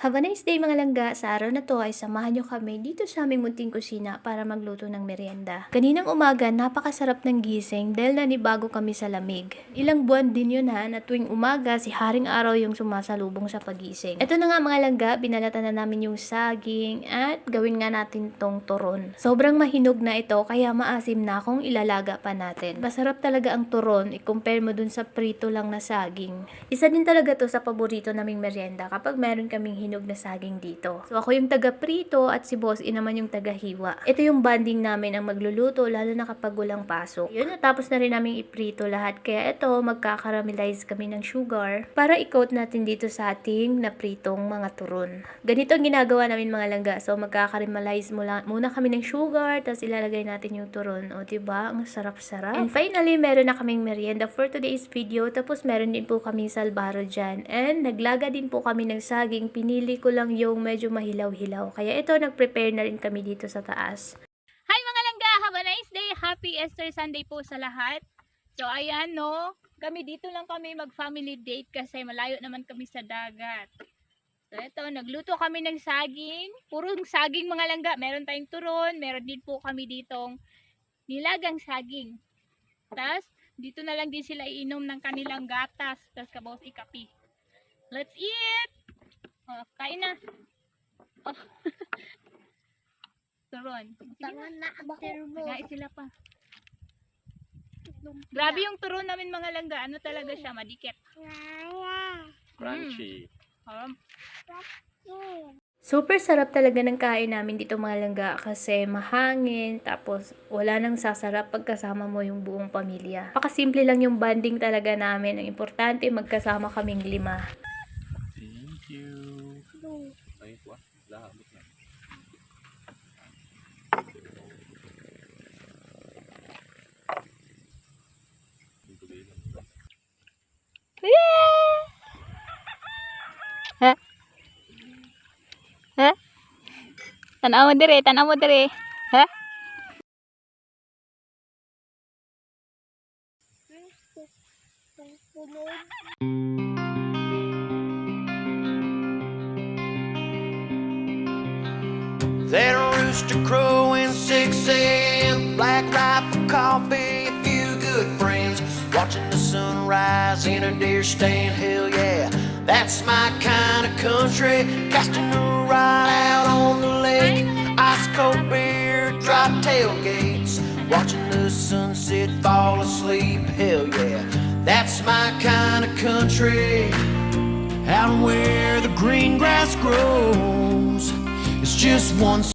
Have a nice day mga langga. Sa araw na to ay samahan nyo kami dito sa aming munting kusina para magluto ng merienda. Kaninang umaga, napakasarap ng gising dahil nanibago kami sa lamig. Ilang buwan din yun ha, na tuwing umaga si Haring Araw yung sumasalubong sa pagising. Ito na nga mga langga, binalatan na namin yung saging at gawin nga natin tong turon. Sobrang mahinog na ito kaya maasim na kung ilalaga pa natin. Masarap talaga ang turon, i-compare mo dun sa prito lang na saging. Isa din talaga to sa paborito naming merienda kapag meron kaming hinog na saging dito. So ako yung taga-prito at si Boss E naman yung taga-hiwa. Ito yung banding namin ang magluluto lalo na kapag walang pasok. Yun, natapos na rin namin iprito lahat. Kaya ito, magkakaramelize kami ng sugar para i-coat natin dito sa ating napritong mga turon. Ganito ang ginagawa namin mga langga. So magkakaramelize mula, muna kami ng sugar, tapos ilalagay natin yung turon. O diba? Ang sarap-sarap. And finally, meron na kaming merienda for today's video. Tapos meron din po kami salbaro dyan. And naglaga din po kami ng saging. Pinili ko lang yung medyo mahilaw-hilaw. Kaya ito, nag-prepare na rin kami dito sa taas. Hi mga langga! Have a nice day! Happy Easter Sunday po sa lahat. So ayan no, kami dito lang kami mag family date kasi malayo naman kami sa dagat. So ito, nagluto kami ng saging. Purong saging mga langga. Meron tayong turon, meron din po kami ditong nilagang saging. Tapos, dito na lang din sila iinom ng kanilang gatas. Tapos kabos ikapi. Let's eat! Oh, kain na. Oh. turon. Tangan na ang termo. Nagait sila pa. Grabe yung turon namin mga langga. Ano talaga siya? Madikit. Crunchy. Um, Super sarap talaga ng kain namin dito mga langga kasi mahangin tapos wala nang sasarap pagkasama mo yung buong pamilya. Pakasimple lang yung banding talaga namin. Ang importante magkasama kaming lima. Kuha. Labot na. ha? Tanaw mo dire, tanaw mo dire. Ha? Punod. That rooster crowing 6 a.m. Black rifle coffee, a few good friends. Watching the sunrise in a deer stand. Hell yeah, that's my kind of country. Casting a ride out on the lake. Ice cold beer, drop tailgates. Watching the sunset fall asleep. Hell yeah, that's my kind of country. Out where the green grass grows. Just one